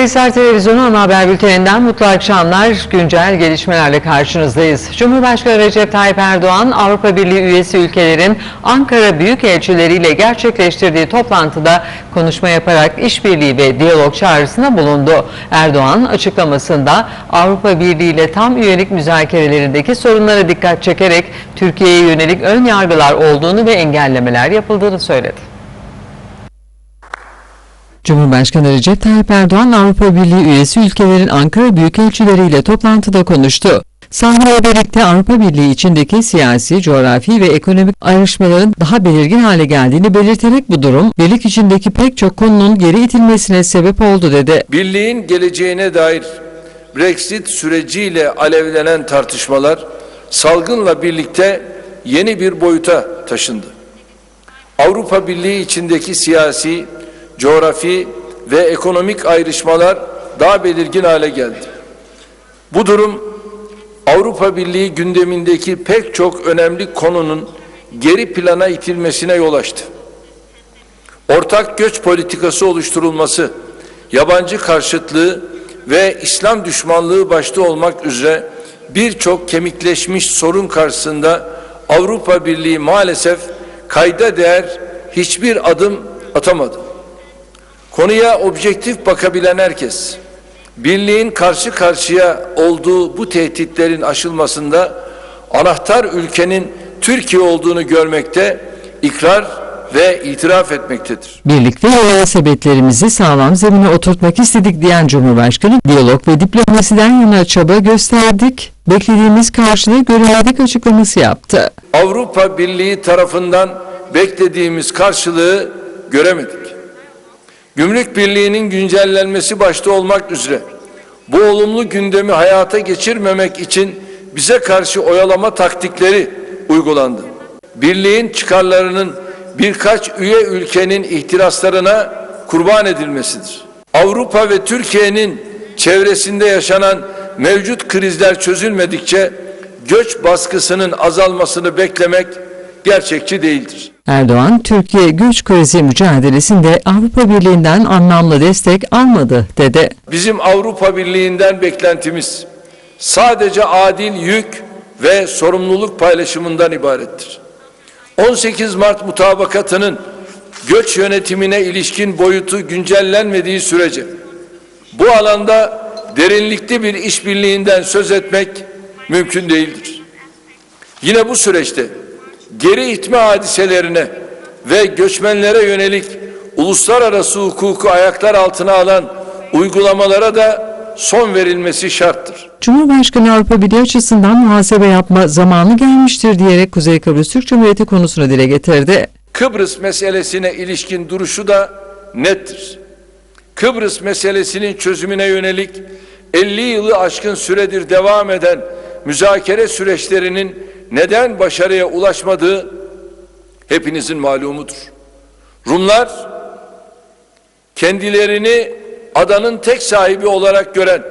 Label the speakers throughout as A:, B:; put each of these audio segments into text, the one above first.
A: Karahisar Televizyonu ana haber bülteninden mutlu akşamlar. Güncel gelişmelerle karşınızdayız. Cumhurbaşkanı Recep Tayyip Erdoğan, Avrupa Birliği üyesi ülkelerin Ankara Büyükelçileriyle gerçekleştirdiği toplantıda konuşma yaparak işbirliği ve diyalog çağrısında bulundu. Erdoğan açıklamasında Avrupa Birliği ile tam üyelik müzakerelerindeki sorunlara dikkat çekerek Türkiye'ye yönelik ön yargılar olduğunu ve engellemeler yapıldığını söyledi. Cumhurbaşkanı Recep Tayyip Erdoğan Avrupa Birliği üyesi ülkelerin Ankara Büyükelçileriyle toplantıda konuştu. Sahneye birlikte Avrupa Birliği içindeki siyasi, coğrafi ve ekonomik ayrışmaların daha belirgin hale geldiğini belirterek bu durum, birlik içindeki pek çok konunun geri itilmesine sebep oldu dedi.
B: Birliğin geleceğine dair Brexit süreciyle alevlenen tartışmalar salgınla birlikte yeni bir boyuta taşındı. Avrupa Birliği içindeki siyasi, coğrafi ve ekonomik ayrışmalar daha belirgin hale geldi. Bu durum Avrupa Birliği gündemindeki pek çok önemli konunun geri plana itilmesine yol açtı. Ortak göç politikası oluşturulması, yabancı karşıtlığı ve İslam düşmanlığı başta olmak üzere birçok kemikleşmiş sorun karşısında Avrupa Birliği maalesef kayda değer hiçbir adım atamadı. Konuya objektif bakabilen herkes, birliğin karşı karşıya olduğu bu tehditlerin aşılmasında anahtar ülkenin Türkiye olduğunu görmekte, ikrar ve itiraf etmektedir.
A: Birlikte münasebetlerimizi sağlam zemine oturtmak istedik diyen Cumhurbaşkanı, diyalog ve diplomasiden yana çaba gösterdik, beklediğimiz karşılığı göremedik açıklaması yaptı.
B: Avrupa Birliği tarafından beklediğimiz karşılığı göremedik. Gümrük Birliği'nin güncellenmesi başta olmak üzere bu olumlu gündemi hayata geçirmemek için bize karşı oyalama taktikleri uygulandı. Birliğin çıkarlarının birkaç üye ülkenin ihtiraslarına kurban edilmesidir. Avrupa ve Türkiye'nin çevresinde yaşanan mevcut krizler çözülmedikçe göç baskısının azalmasını beklemek gerçekçi değildir.
A: Erdoğan, Türkiye güç krizi mücadelesinde Avrupa Birliği'nden anlamlı destek almadı dedi.
B: Bizim Avrupa Birliği'nden beklentimiz sadece adil yük ve sorumluluk paylaşımından ibarettir. 18 Mart mutabakatının göç yönetimine ilişkin boyutu güncellenmediği sürece bu alanda derinlikli bir işbirliğinden söz etmek mümkün değildir. Yine bu süreçte geri itme hadiselerine ve göçmenlere yönelik uluslararası hukuku ayaklar altına alan uygulamalara da son verilmesi şarttır.
A: Cumhurbaşkanı Avrupa Birliği açısından muhasebe yapma zamanı gelmiştir diyerek Kuzey Kıbrıs Türk Cumhuriyeti konusunu dile getirdi.
B: Kıbrıs meselesine ilişkin duruşu da nettir. Kıbrıs meselesinin çözümüne yönelik 50 yılı aşkın süredir devam eden müzakere süreçlerinin neden başarıya ulaşmadığı hepinizin malumudur. Rumlar kendilerini adanın tek sahibi olarak gören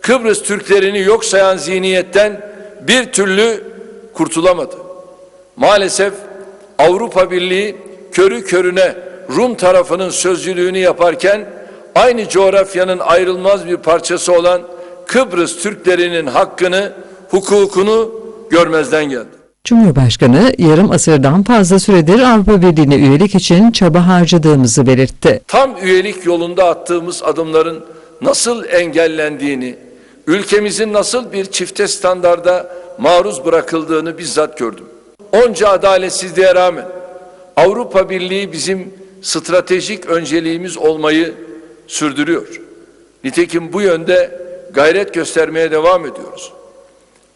B: Kıbrıs Türklerini yok sayan zihniyetten bir türlü kurtulamadı. Maalesef Avrupa Birliği körü körüne Rum tarafının sözcülüğünü yaparken aynı coğrafyanın ayrılmaz bir parçası olan Kıbrıs Türklerinin hakkını, hukukunu görmezden geldi.
A: Cumhurbaşkanı yarım asırdan fazla süredir Avrupa Birliği'ne üyelik için çaba harcadığımızı belirtti.
B: Tam üyelik yolunda attığımız adımların nasıl engellendiğini, ülkemizin nasıl bir çifte standarda maruz bırakıldığını bizzat gördüm. Onca adaletsizliğe rağmen Avrupa Birliği bizim stratejik önceliğimiz olmayı sürdürüyor. Nitekim bu yönde gayret göstermeye devam ediyoruz.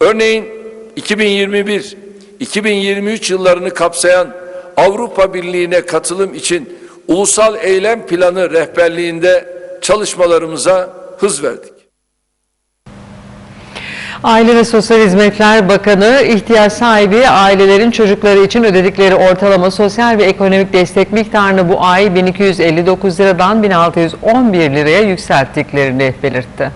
B: Örneğin 2021 2023 yıllarını kapsayan Avrupa Birliği'ne katılım için ulusal eylem planı rehberliğinde çalışmalarımıza hız verdik.
A: Aile ve Sosyal Hizmetler Bakanı ihtiyaç sahibi ailelerin çocukları için ödedikleri ortalama sosyal ve ekonomik destek miktarını bu ay 1259 liradan 1611 liraya yükselttiklerini belirtti.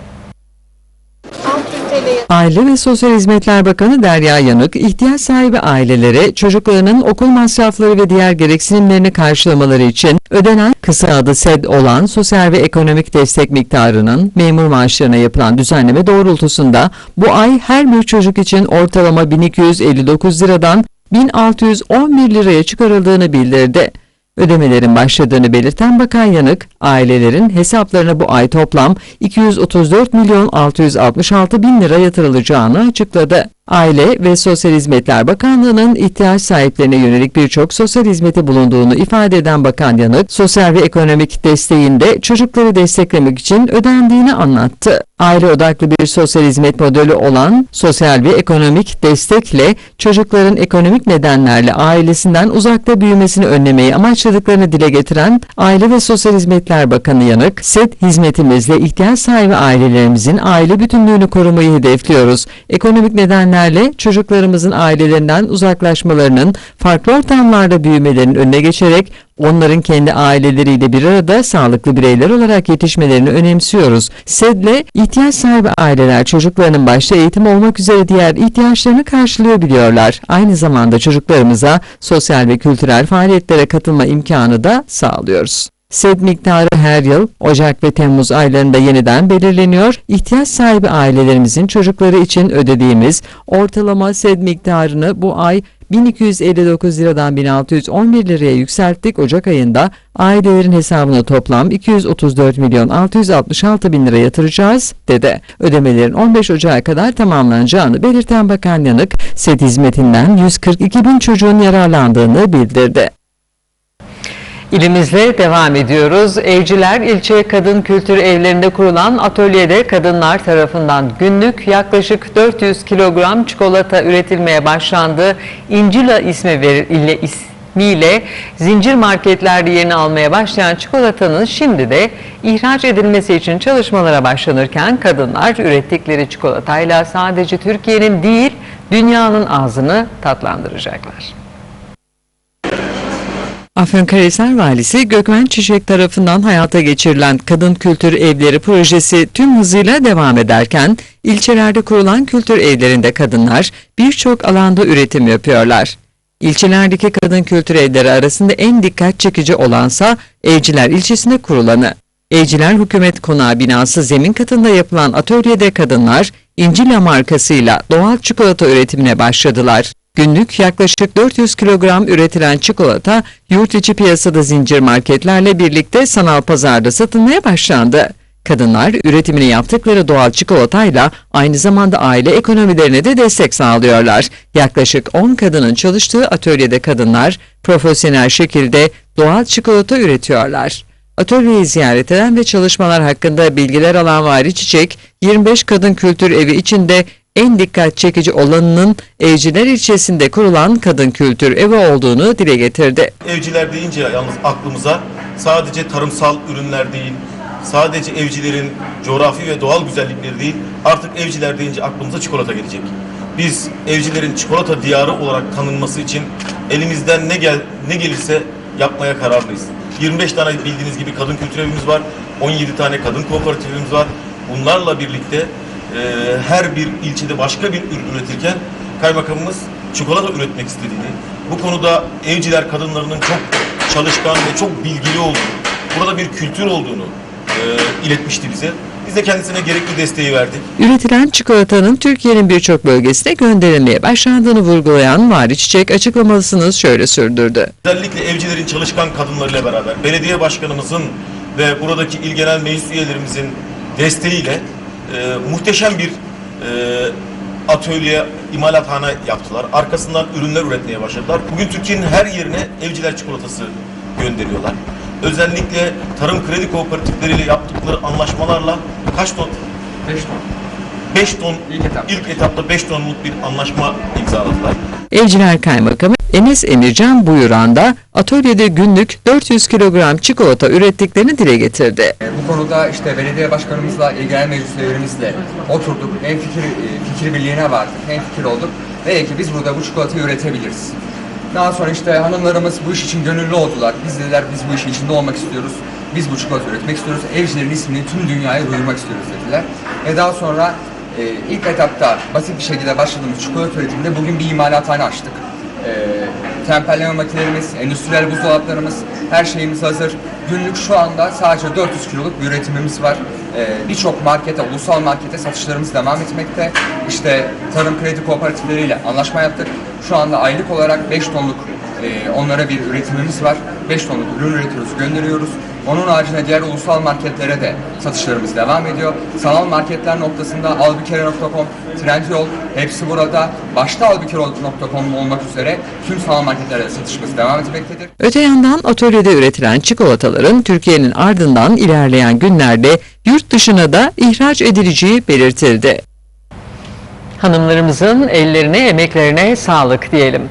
A: Aile ve Sosyal Hizmetler Bakanı Derya Yanık, ihtiyaç sahibi ailelere çocuklarının okul masrafları ve diğer gereksinimlerini karşılamaları için ödenen kısa adı SED olan sosyal ve ekonomik destek miktarının memur maaşlarına yapılan düzenleme doğrultusunda bu ay her bir çocuk için ortalama 1259 liradan 1611 liraya çıkarıldığını bildirdi. Ödemelerin başladığını belirten Bakan Yanık, ailelerin hesaplarına bu ay toplam 234 milyon 666 bin lira yatırılacağını açıkladı. Aile ve Sosyal Hizmetler Bakanlığı'nın ihtiyaç sahiplerine yönelik birçok sosyal hizmeti bulunduğunu ifade eden Bakan Yanık, sosyal ve ekonomik desteğinde çocukları desteklemek için ödendiğini anlattı. Aile odaklı bir sosyal hizmet modeli olan sosyal ve ekonomik destekle çocukların ekonomik nedenlerle ailesinden uzakta büyümesini önlemeyi amaçladıklarını dile getiren Aile ve Sosyal Hizmetler Bakanı Yanık, SET hizmetimizle ihtiyaç sahibi ailelerimizin aile bütünlüğünü korumayı hedefliyoruz. Ekonomik nedenlerle çocuklarımızın ailelerinden uzaklaşmalarının, farklı ortamlarda büyümelerinin önüne geçerek onların kendi aileleriyle bir arada sağlıklı bireyler olarak yetişmelerini önemsiyoruz. SED'le ihtiyaç sahibi aileler çocuklarının başta eğitim olmak üzere diğer ihtiyaçlarını karşılayabiliyorlar. Aynı zamanda çocuklarımıza sosyal ve kültürel faaliyetlere katılma imkanı da sağlıyoruz. SED miktarı her yıl Ocak ve Temmuz aylarında yeniden belirleniyor. İhtiyaç sahibi ailelerimizin çocukları için ödediğimiz ortalama SED miktarını bu ay 1259 liradan 1611 liraya yükselttik. Ocak ayında ailelerin hesabına toplam 234 milyon 666 bin lira yatıracağız dedi. Ödemelerin 15 Ocak'a kadar tamamlanacağını belirten Bakan Yanık, SED hizmetinden 142 bin çocuğun yararlandığını bildirdi. İlimizle devam ediyoruz. Evciler ilçe kadın kültür evlerinde kurulan atölyede kadınlar tarafından günlük yaklaşık 400 kilogram çikolata üretilmeye başlandı. İncila ismi ver, ile ismiyle zincir marketlerde yerini almaya başlayan çikolatanın şimdi de ihraç edilmesi için çalışmalara başlanırken kadınlar ürettikleri çikolatayla sadece Türkiye'nin değil dünyanın ağzını tatlandıracaklar. Afyonkarahisar Valisi Gökmen Çiçek tarafından hayata geçirilen Kadın Kültür Evleri projesi tüm hızıyla devam ederken ilçelerde kurulan kültür evlerinde kadınlar birçok alanda üretim yapıyorlar. İlçelerdeki kadın kültür evleri arasında en dikkat çekici olansa Evciler ilçesinde kurulanı. Evciler Hükümet Konağı binası zemin katında yapılan atölyede kadınlar İncila markasıyla doğal çikolata üretimine başladılar. Günlük yaklaşık 400 kilogram üretilen çikolata yurt içi piyasada zincir marketlerle birlikte sanal pazarda satılmaya başlandı. Kadınlar üretimini yaptıkları doğal çikolatayla aynı zamanda aile ekonomilerine de destek sağlıyorlar. Yaklaşık 10 kadının çalıştığı atölyede kadınlar profesyonel şekilde doğal çikolata üretiyorlar. Atölyeyi ziyaret eden ve çalışmalar hakkında bilgiler alan Vari Çiçek, 25 kadın kültür evi içinde en dikkat çekici olanının Evciler ilçesinde kurulan kadın kültür evi olduğunu dile getirdi.
C: Evciler deyince yalnız aklımıza sadece tarımsal ürünler değil, sadece evcilerin coğrafi ve doğal güzellikleri değil, artık evciler deyince aklımıza çikolata gelecek. Biz evcilerin çikolata diyarı olarak tanınması için elimizden ne gel ne gelirse yapmaya kararlıyız. 25 tane bildiğiniz gibi kadın kültür evimiz var, 17 tane kadın kooperatifimiz var. Bunlarla birlikte her bir ilçede başka bir ürün üretirken kaymakamımız çikolata üretmek istediğini, bu konuda evciler kadınlarının çok çalışkan ve çok bilgili olduğunu, burada bir kültür olduğunu e, iletmişti bize. Biz de kendisine gerekli desteği verdik.
A: Üretilen çikolatanın Türkiye'nin birçok bölgesine gönderilmeye başlandığını vurgulayan Vari Çiçek açıklamasını şöyle sürdürdü.
C: Özellikle evcilerin çalışkan kadınlarıyla beraber belediye başkanımızın ve buradaki il genel meclis üyelerimizin desteğiyle e, muhteşem bir e, atölye, imalathane yaptılar. Arkasından ürünler üretmeye başladılar. Bugün Türkiye'nin her yerine evciler çikolatası gönderiyorlar. Özellikle tarım kredi kooperatifleriyle yaptıkları anlaşmalarla kaç ton?
D: 5 ton.
C: 5 ton.
D: İlk etapta.
C: ilk etapta 5 tonluk bir anlaşma imzaladılar.
A: Evciler Kaymakamı Enes Emircan Buyuran da atölyede günlük 400 kilogram çikolata ürettiklerini dile getirdi.
D: E, Bu konuda işte belediye başkanımızla, il genel meclis üyelerimizle oturduk. Hem fikir, e, fikir birliğine vardık, hem fikir olduk. Ve ki biz burada bu çikolatayı üretebiliriz. Daha sonra işte hanımlarımız bu iş için gönüllü oldular. Biz dediler biz bu işin içinde olmak istiyoruz. Biz bu çikolata üretmek istiyoruz. Evcilerin ismini tüm dünyaya duyurmak istiyoruz dediler. Ve daha sonra e, ilk etapta basit bir şekilde başladığımız çikolata üretiminde bugün bir imalathane açtık. E, tempelleme makinelerimiz, endüstriyel buzdolaplarımız, her şeyimiz hazır. Günlük şu anda sadece 400 kiloluk bir üretimimiz var. E, Birçok markete, ulusal markete satışlarımız devam etmekte. İşte tarım kredi kooperatifleriyle anlaşma yaptık. Şu anda aylık olarak 5 tonluk e, onlara bir üretimimiz var. 5 tonluk ürün üretiyoruz, gönderiyoruz. Onun haricinde diğer ulusal marketlere de satışlarımız devam ediyor. Sanal marketler noktasında albükere.com, Trendyol hepsi burada. Başta albükere.com olmak üzere tüm sanal marketlerde satışımız devam etmektedir.
A: Öte yandan atölyede üretilen çikolataların Türkiye'nin ardından ilerleyen günlerde yurt dışına da ihraç edileceği belirtildi. Hanımlarımızın ellerine, emeklerine sağlık diyelim.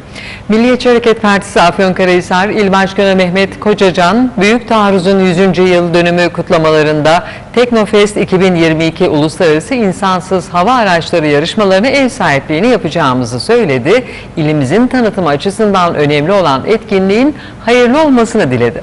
A: Milliyetçi Hareket Partisi Afyonkarahisar İl Başkanı Mehmet Kocacan, Büyük Taarruz'un 100. yıl dönümü kutlamalarında Teknofest 2022 Uluslararası İnsansız Hava Araçları yarışmalarına ev sahipliğini yapacağımızı söyledi. İlimizin tanıtımı açısından önemli olan etkinliğin hayırlı olmasını diledi.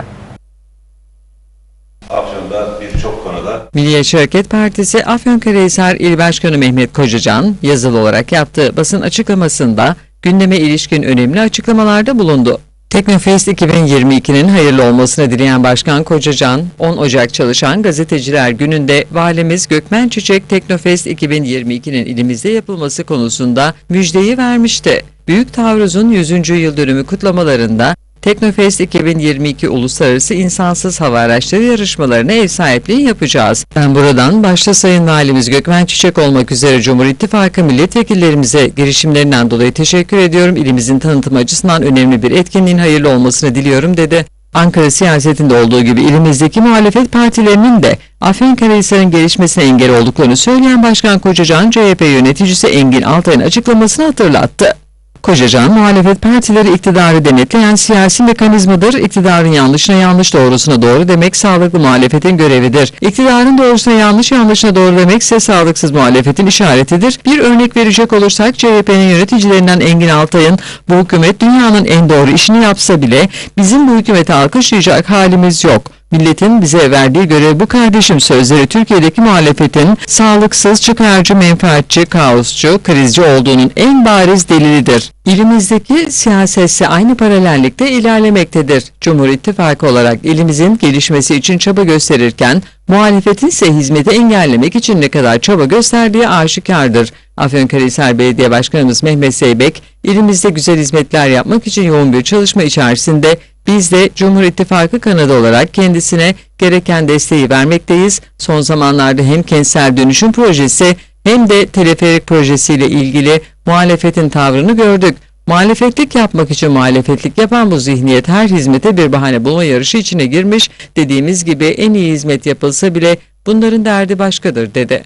E: Afyon'da birçok konuda
A: Milliyetçi Hareket Partisi Afyonkarahisar İl Başkanı Mehmet Kocacan yazılı olarak yaptığı basın açıklamasında gündeme ilişkin önemli açıklamalarda bulundu. Teknofest 2022'nin hayırlı olmasını dileyen Başkan Kocacan, 10 Ocak Çalışan Gazeteciler Günü'nde Valimiz Gökmen Çiçek Teknofest 2022'nin ilimizde yapılması konusunda müjdeyi vermişti. Büyük Taarruz'un 100. yıl dönümü kutlamalarında Teknofest 2022 Uluslararası İnsansız Hava Araçları yarışmalarına ev sahipliği yapacağız. Ben buradan başta Sayın Valimiz Gökmen Çiçek olmak üzere Cumhur İttifakı milletvekillerimize girişimlerinden dolayı teşekkür ediyorum. İlimizin tanıtımı açısından önemli bir etkinliğin hayırlı olmasını diliyorum dedi. Ankara siyasetinde olduğu gibi ilimizdeki muhalefet partilerinin de Afyonkarahisar'ın gelişmesine engel olduklarını söyleyen Başkan Kocacan, CHP yöneticisi Engin Altay'ın açıklamasını hatırlattı. Kocacan, muhalefet partileri iktidarı denetleyen siyasi mekanizmadır. İktidarın yanlışına yanlış, doğrusuna doğru demek sağlıklı muhalefetin görevidir. İktidarın doğrusuna yanlış, yanlışına doğru demek ise sağlıksız muhalefetin işaretidir. Bir örnek verecek olursak CHP'nin yöneticilerinden Engin Altay'ın bu hükümet dünyanın en doğru işini yapsa bile bizim bu hükümeti alkışlayacak halimiz yok. Milletin bize verdiği görev bu kardeşim sözleri Türkiye'deki muhalefetin sağlıksız, çıkarcı, menfaatçi, kaosçu, krizci olduğunun en bariz delilidir. İlimizdeki siyasetse aynı paralellikte ilerlemektedir. Cumhur İttifakı olarak ilimizin gelişmesi için çaba gösterirken muhalefetin ise hizmeti engellemek için ne kadar çaba gösterdiği aşikardır. Afyonkarahisar Belediye Başkanımız Mehmet Zeybek, ilimizde güzel hizmetler yapmak için yoğun bir çalışma içerisinde biz de Cumhur İttifakı kanadı olarak kendisine gereken desteği vermekteyiz. Son zamanlarda hem kentsel dönüşüm projesi hem de teleferik projesiyle ilgili muhalefetin tavrını gördük. Muhalefetlik yapmak için muhalefetlik yapan bu zihniyet her hizmete bir bahane bulma yarışı içine girmiş. Dediğimiz gibi en iyi hizmet yapılsa bile bunların derdi başkadır dedi.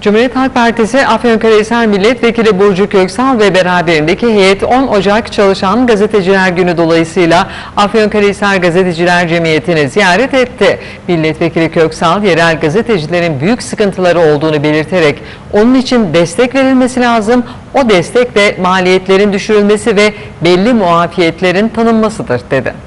A: Cumhuriyet Halk Partisi Afyonkarahisar Milletvekili Burcu Köksal ve beraberindeki heyet 10 Ocak Çalışan Gazeteciler Günü dolayısıyla Afyonkarahisar Gazeteciler Cemiyeti'ni ziyaret etti. Milletvekili Köksal yerel gazetecilerin büyük sıkıntıları olduğunu belirterek onun için destek verilmesi lazım. O destek de maliyetlerin düşürülmesi ve belli muafiyetlerin tanınmasıdır dedi.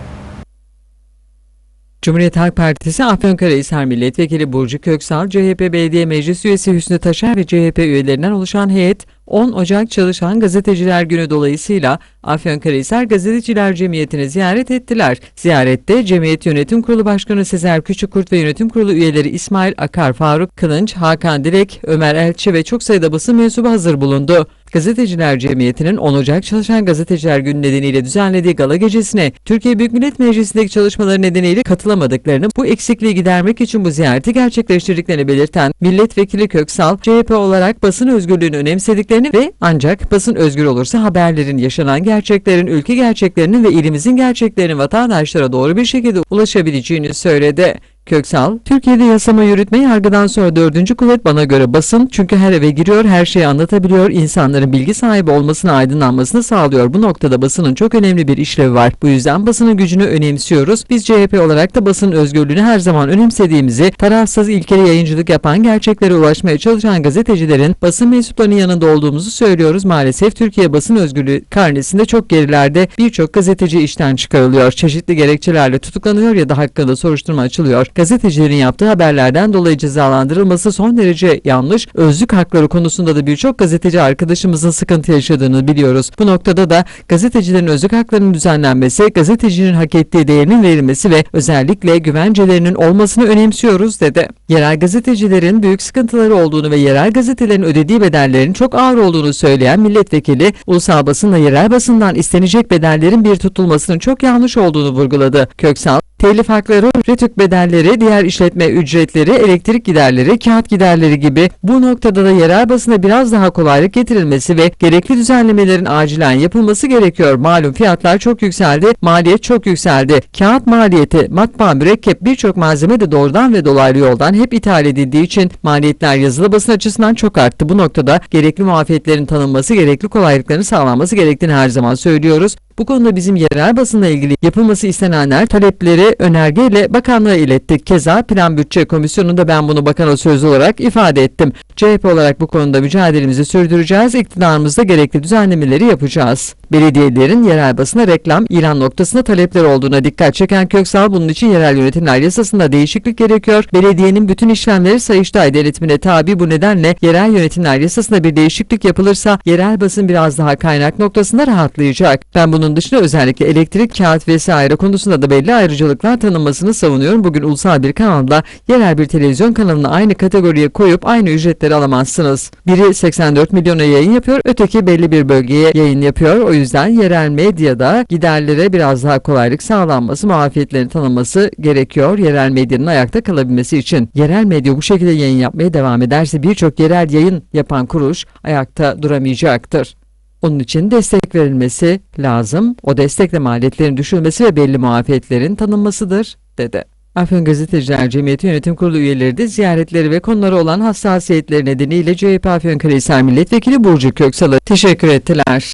A: Cumhuriyet Halk Partisi Afyonkarahisar Milletvekili Burcu Köksal, CHP Belediye Meclis Üyesi Hüsnü Taşer ve CHP üyelerinden oluşan heyet 10 Ocak Çalışan Gazeteciler Günü dolayısıyla Afyonkarahisar Gazeteciler Cemiyeti'ni ziyaret ettiler. Ziyarette Cemiyet Yönetim Kurulu Başkanı Sezer Küçükkurt ve Yönetim Kurulu üyeleri İsmail Akar, Faruk Kılınç, Hakan Dilek, Ömer Elçi ve çok sayıda basın mensubu hazır bulundu. Gazeteciler Cemiyeti'nin 10 Ocak Çalışan Gazeteciler Günü nedeniyle düzenlediği gala gecesine Türkiye Büyük Millet Meclisi'ndeki çalışmaları nedeniyle katılamadıklarını bu eksikliği gidermek için bu ziyareti gerçekleştirdiklerini belirten Milletvekili Köksal, CHP olarak basın özgürlüğünü önemsediklerini ve ancak basın özgür olursa haberlerin, yaşanan gerçeklerin, ülke gerçeklerinin ve ilimizin gerçeklerinin vatandaşlara doğru bir şekilde ulaşabileceğini söyledi. Köksal, Türkiye'de yasama yürütme yargıdan sonra dördüncü kuvvet bana göre basın çünkü her eve giriyor, her şeyi anlatabiliyor, insanların bilgi sahibi olmasını, aydınlanmasını sağlıyor. Bu noktada basının çok önemli bir işlevi var. Bu yüzden basının gücünü önemsiyoruz. Biz CHP olarak da basın özgürlüğünü her zaman önemsediğimizi, tarafsız ilkeli yayıncılık yapan, gerçeklere ulaşmaya çalışan gazetecilerin basın mensuplarının yanında olduğumuzu söylüyoruz. Maalesef Türkiye basın özgürlüğü karnesinde çok gerilerde birçok gazeteci işten çıkarılıyor. Çeşitli gerekçelerle tutuklanıyor ya da hakkında soruşturma açılıyor. Gazetecilerin yaptığı haberlerden dolayı cezalandırılması son derece yanlış. Özlük hakları konusunda da birçok gazeteci arkadaşımızın sıkıntı yaşadığını biliyoruz. Bu noktada da gazetecilerin özlük haklarının düzenlenmesi, gazetecinin hak ettiği değerinin verilmesi ve özellikle güvencelerinin olmasını önemsiyoruz dedi. Yerel gazetecilerin büyük sıkıntıları olduğunu ve yerel gazetelerin ödediği bedellerin çok ağır olduğunu söyleyen milletvekili, ulusal basınla yerel basından istenecek bedellerin bir tutulmasının çok yanlış olduğunu vurguladı. Köksal, telif hakları, retük bedelleri, diğer işletme ücretleri, elektrik giderleri, kağıt giderleri gibi bu noktada da yerel basına biraz daha kolaylık getirilmesi ve gerekli düzenlemelerin acilen yapılması gerekiyor. Malum fiyatlar çok yükseldi, maliyet çok yükseldi. Kağıt maliyeti, matbaa, mürekkep birçok malzeme de doğrudan ve dolaylı yoldan hep ithal edildiği için maliyetler yazılı basın açısından çok arttı. Bu noktada gerekli muafiyetlerin tanınması, gerekli kolaylıkların sağlanması gerektiğini her zaman söylüyoruz. Bu konuda bizim yerel basınla ilgili yapılması istenenler talepleri önergeyle bakanlığa ilettik. Keza Plan Bütçe Komisyonu'nda ben bunu bakana sözlü olarak ifade ettim. CHP olarak bu konuda mücadelemizi sürdüreceğiz. İktidarımızda gerekli düzenlemeleri yapacağız. Belediyelerin yerel basına reklam, ilan noktasında talepler olduğuna dikkat çeken Köksal bunun için yerel yönetimler yasasında değişiklik gerekiyor. Belediyenin bütün işlemleri Sayıştay denetimine tabi bu nedenle yerel yönetimler yasasında bir değişiklik yapılırsa yerel basın biraz daha kaynak noktasında rahatlayacak. Ben bunun dışında özellikle elektrik, kağıt vesaire konusunda da belli ayrıcalıklar tanınmasını savunuyorum. Bugün ulusal bir kanalda yerel bir televizyon kanalını aynı kategoriye koyup aynı ücretleri alamazsınız. Biri 84 milyona yayın yapıyor, öteki belli bir bölgeye yayın yapıyor. O yüzden yerel medyada giderlere biraz daha kolaylık sağlanması, muafiyetlerin tanınması gerekiyor. Yerel medyanın ayakta kalabilmesi için. Yerel medya bu şekilde yayın yapmaya devam ederse birçok yerel yayın yapan kuruluş ayakta duramayacaktır. Onun için destek verilmesi lazım. O destekle maliyetlerin düşürülmesi ve belli muafiyetlerin tanınmasıdır, dedi. Afyon Gazeteciler Cemiyeti Yönetim Kurulu üyeleri de ziyaretleri ve konuları olan hassasiyetleri nedeniyle CHP Afyonkarahisar Milletvekili Burcu Köksal'a teşekkür ettiler.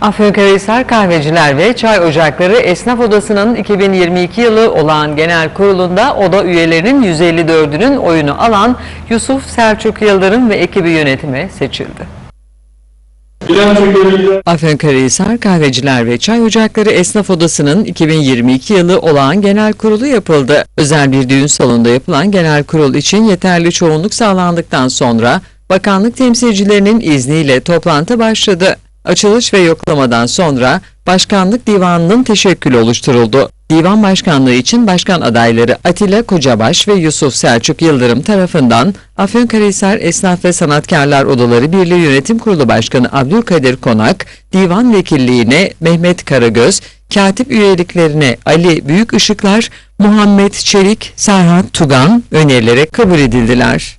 A: Afyonkarahisar Kahveciler ve Çay Ocakları Esnaf Odası'nın 2022 yılı olağan genel kurulunda oda üyelerinin 154'ünün oyunu alan Yusuf Selçuk Yıldırım ve ekibi yönetime seçildi. Afyonkarahisar Kahveciler ve Çay Ocakları Esnaf Odası'nın 2022 yılı olağan genel kurulu yapıldı. Özel bir düğün salonunda yapılan genel kurul için yeterli çoğunluk sağlandıktan sonra bakanlık temsilcilerinin izniyle toplantı başladı. Açılış ve yoklamadan sonra Başkanlık Divanı'nın teşekkülü oluşturuldu. Divan Başkanlığı için başkan adayları Atilla Kocabaş ve Yusuf Selçuk Yıldırım tarafından Afyonkarahisar Esnaf ve Sanatkarlar Odaları Birliği Yönetim Kurulu Başkanı Abdülkadir Konak, Divan Vekilliğine Mehmet Karagöz, katip üyeliklerine Ali Büyükışıklar, Muhammed Çelik, Serhat Tugan önerilerek kabul edildiler.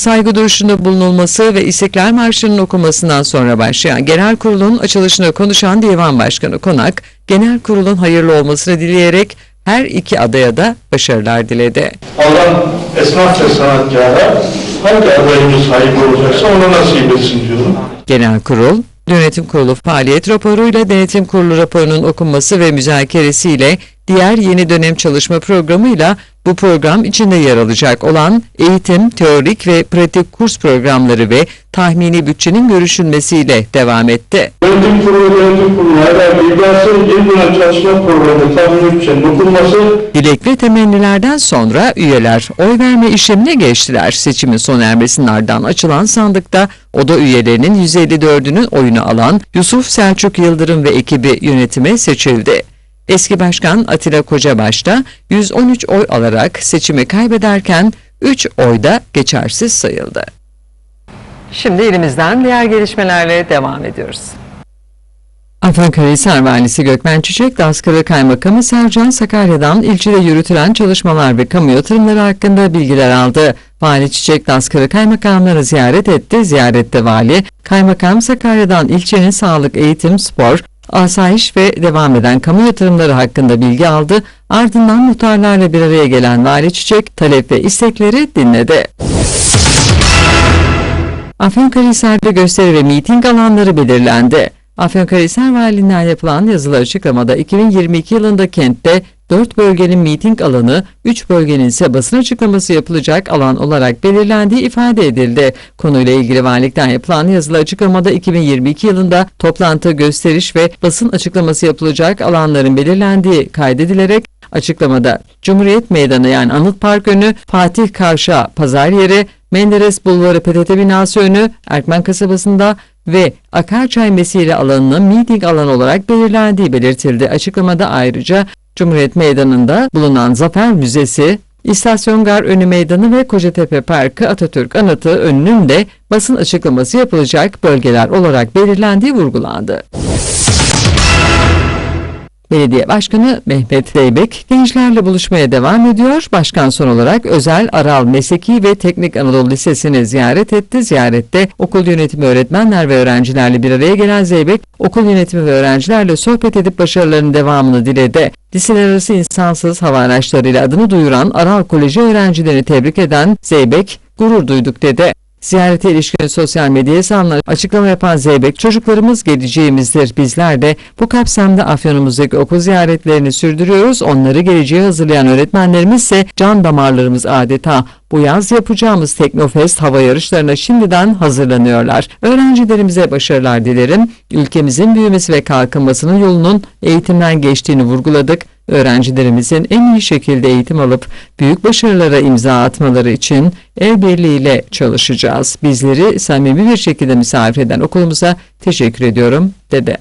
A: Saygı duruşunda bulunulması ve İstiklal Marşı'nın okunmasından sonra başlayan genel kurulun açılışını konuşan Divan Başkanı Konak, genel kurulun hayırlı olmasını dileyerek her iki adaya da başarılar diledi.
F: Allah esnaf ve sanatkara hangi adayımız hayırlı olacaksa ona nasip etsin diyorum.
A: Genel kurul, yönetim kurulu faaliyet raporuyla denetim kurulu raporunun okunması ve müzakeresiyle diğer yeni dönem çalışma programıyla bu program içinde yer alacak olan eğitim, teorik ve pratik kurs programları ve tahmini bütçenin görüşülmesiyle devam etti.
F: Yönetim kurulu, yönetim kurulu yeni dönem çalışma programı tahmin bütçenin okunması
A: Dilek ve temennilerden sonra üyeler oy verme işlemine geçtiler. Seçimin sona ermesinin ardından açılan sandıkta oda üyelerinin 154'ünün oyunu alan Yusuf Selçuk Yıldırım ve ekibi yönetime seçildi. Eski Başkan Atilla Kocabaş da 113 oy alarak seçimi kaybederken 3 oy da geçersiz sayıldı. Şimdi elimizden diğer gelişmelerle devam ediyoruz. Afyonkarahisar Valisi Gökmen Çiçek, Daskılı Kaymakamı Sercan Sakarya'dan ilçede yürütülen çalışmalar ve kamu yatırımları hakkında bilgiler aldı. Vali Çiçek, Daskılı Kaymakamları ziyaret etti. Ziyarette vali, Kaymakam Sakarya'dan ilçenin sağlık, eğitim, spor, asayiş ve devam eden kamu yatırımları hakkında bilgi aldı. Ardından muhtarlarla bir araya gelen Vali Çiçek, talep ve istekleri dinledi. Afyonkarahisar'da gösteri ve miting alanları belirlendi. Afyonkarahisar Valiliğinden yapılan yazılı açıklamada 2022 yılında kentte 4 bölgenin miting alanı, 3 bölgenin ise basın açıklaması yapılacak alan olarak belirlendiği ifade edildi. Konuyla ilgili valilikten yapılan yazılı açıklamada 2022 yılında toplantı, gösteriş ve basın açıklaması yapılacak alanların belirlendiği kaydedilerek Açıklamada Cumhuriyet Meydanı yani Anıt Park önü, Fatih Karşıa Pazar yeri, Menderes Bulvarı PTT binası önü, Erkmen kasabasında ve Akarçay Mesire alanının miting alanı olarak belirlendiği belirtildi. Açıklamada ayrıca Cumhuriyet Meydanı'nda bulunan Zafer Müzesi, İstasyon Gar Önü Meydanı ve Kocatepe Parkı Atatürk Anıtı önünün de basın açıklaması yapılacak bölgeler olarak belirlendiği vurgulandı. Belediye Başkanı Mehmet Zeybek gençlerle buluşmaya devam ediyor. Başkan son olarak Özel Aral Mesleki ve Teknik Anadolu Lisesi'ni ziyaret etti. Ziyarette okul yönetimi öğretmenler ve öğrencilerle bir araya gelen Zeybek, okul yönetimi ve öğrencilerle sohbet edip başarılarının devamını diledi. Liseler arası insansız hava araçlarıyla adını duyuran Aral Koleji öğrencilerini tebrik eden Zeybek, gurur duyduk dedi. Ziyarete ilişkin sosyal medya hesabına açıklama yapan Zeybek, çocuklarımız geleceğimizdir. Bizler de bu kapsamda Afyonumuzdaki okul ziyaretlerini sürdürüyoruz. Onları geleceğe hazırlayan öğretmenlerimiz ise can damarlarımız adeta. Bu yaz yapacağımız Teknofest hava yarışlarına şimdiden hazırlanıyorlar. Öğrencilerimize başarılar dilerim. Ülkemizin büyümesi ve kalkınmasının yolunun eğitimden geçtiğini vurguladık. Öğrencilerimizin en iyi şekilde eğitim alıp büyük başarılara imza atmaları için el birliğiyle çalışacağız. Bizleri samimi bir şekilde misafir eden okulumuza teşekkür ediyorum dedi.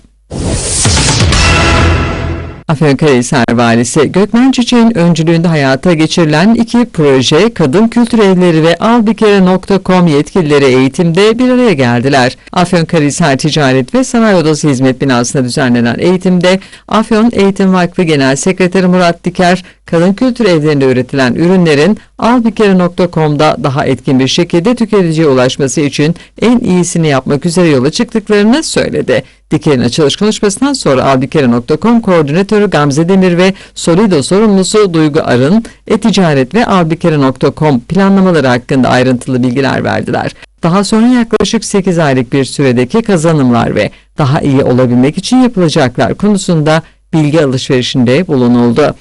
A: Afyonkarahisar Valisi Gökmen Çiçek'in öncülüğünde hayata geçirilen iki proje Kadın Kültür Evleri ve albikere.com yetkilileri eğitimde bir araya geldiler. Afyonkarahisar Ticaret ve Sanayi Odası Hizmet Binası'nda düzenlenen eğitimde Afyon Eğitim Vakfı Genel Sekreteri Murat Diker, kadın kültür evlerinde üretilen ürünlerin albikere.com'da daha etkin bir şekilde tüketiciye ulaşması için en iyisini yapmak üzere yola çıktıklarını söyledi. Diker'in açılış konuşmasından sonra albikere.com koordinatörü Gamze Demir ve Solido sorumlusu Duygu Arın, e-ticaret ve albikere.com planlamaları hakkında ayrıntılı bilgiler verdiler. Daha sonra yaklaşık 8 aylık bir süredeki kazanımlar ve daha iyi olabilmek için yapılacaklar konusunda bilgi alışverişinde bulunuldu.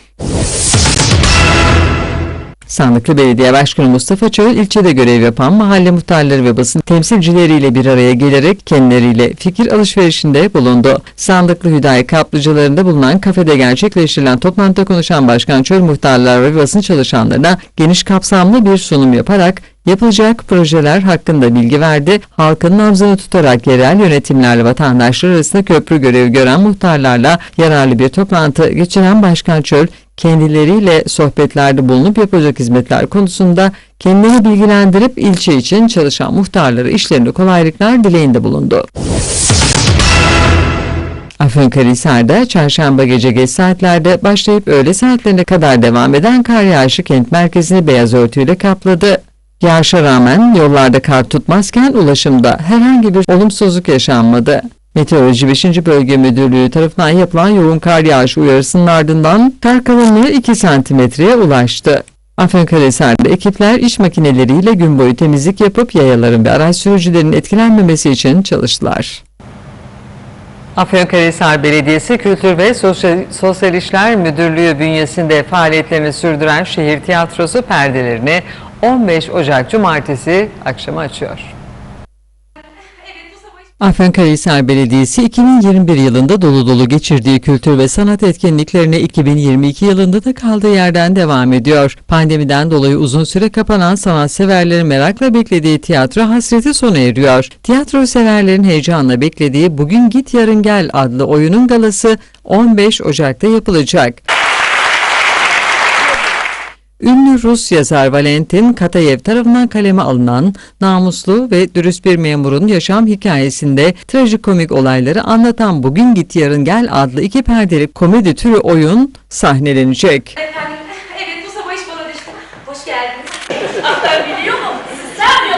A: Sandıklı Belediye Başkanı Mustafa Çöl ilçede görev yapan mahalle muhtarları ve basın temsilcileriyle bir araya gelerek kendileriyle fikir alışverişinde bulundu. Sandıklı Hüdayi kaplıcalarında bulunan kafede gerçekleştirilen toplantıda konuşan Başkan Çöl muhtarlar ve basın çalışanlarına geniş kapsamlı bir sunum yaparak yapılacak projeler hakkında bilgi verdi. Halkın nabzını tutarak yerel yönetimlerle vatandaşlar arasında köprü görevi gören muhtarlarla yararlı bir toplantı geçiren Başkan Çöl, kendileriyle sohbetlerde bulunup yapılacak hizmetler konusunda kendini bilgilendirip ilçe için çalışan muhtarları işlerinde kolaylıklar dileğinde bulundu. Afyonkarahisar'da çarşamba gece geç saatlerde başlayıp öğle saatlerine kadar devam eden kar yağışı kent merkezini beyaz örtüyle kapladı. Yağışa rağmen yollarda kar tutmazken ulaşımda herhangi bir olumsuzluk yaşanmadı. Meteoroloji 5. Bölge Müdürlüğü tarafından yapılan yoğun kar yağışı uyarısının ardından kar kalınlığı 2 santimetreye ulaştı. Afyonkarahisar'da ekipler iş makineleriyle gün boyu temizlik yapıp yayaların ve araç sürücülerinin etkilenmemesi için çalıştılar. Afyonkarahisar Belediyesi Kültür ve Sosyal, Sosyal İşler Müdürlüğü bünyesinde faaliyetlerini sürdüren şehir tiyatrosu perdelerini 15 Ocak Cumartesi akşamı açıyor. Afyonkarahisar Belediyesi 2021 yılında dolu dolu geçirdiği kültür ve sanat etkinliklerine 2022 yılında da kaldığı yerden devam ediyor. Pandemiden dolayı uzun süre kapanan sanatseverlerin merakla beklediği tiyatro hasreti sona eriyor. Tiyatro severlerin heyecanla beklediği Bugün Git Yarın Gel adlı oyunun galası 15 Ocak'ta yapılacak. Ünlü Rus yazar Valentin Katayev tarafından kaleme alınan namuslu ve dürüst bir memurun yaşam hikayesinde trajikomik olayları anlatan Bugün Git Yarın Gel adlı iki perdeli komedi türü oyun sahnelenecek.
G: Efendim, evet bu sabah iş bana düştü. Hoş geldiniz. Ben biliyor mu? Musunuz gösteriş?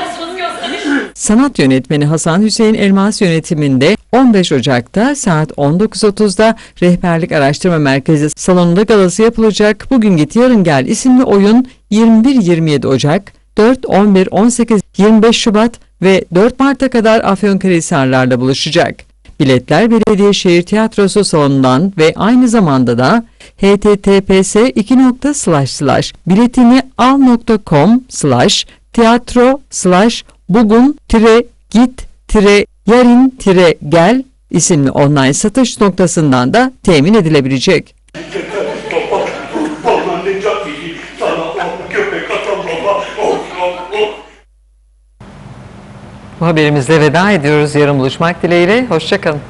A: Sanat yönetmeni Hasan Hüseyin Elmas yönetiminde 15 Ocak'ta saat 19.30'da Rehberlik Araştırma Merkezi salonunda galası yapılacak. Bugün Git Yarın Gel isimli oyun 21-27 Ocak, 4, 11, 18, 25 Şubat ve 4 Mart'a kadar Afyonkarahisar'larda buluşacak. Biletler Belediyešehir Tiyatrosu salonundan ve aynı zamanda da https biletini al.com tiyatro bugun tire git tire yarin tire gel isimli online satış noktasından da temin edilebilecek. Bu haberimizle veda ediyoruz. Yarın buluşmak dileğiyle. Hoşçakalın.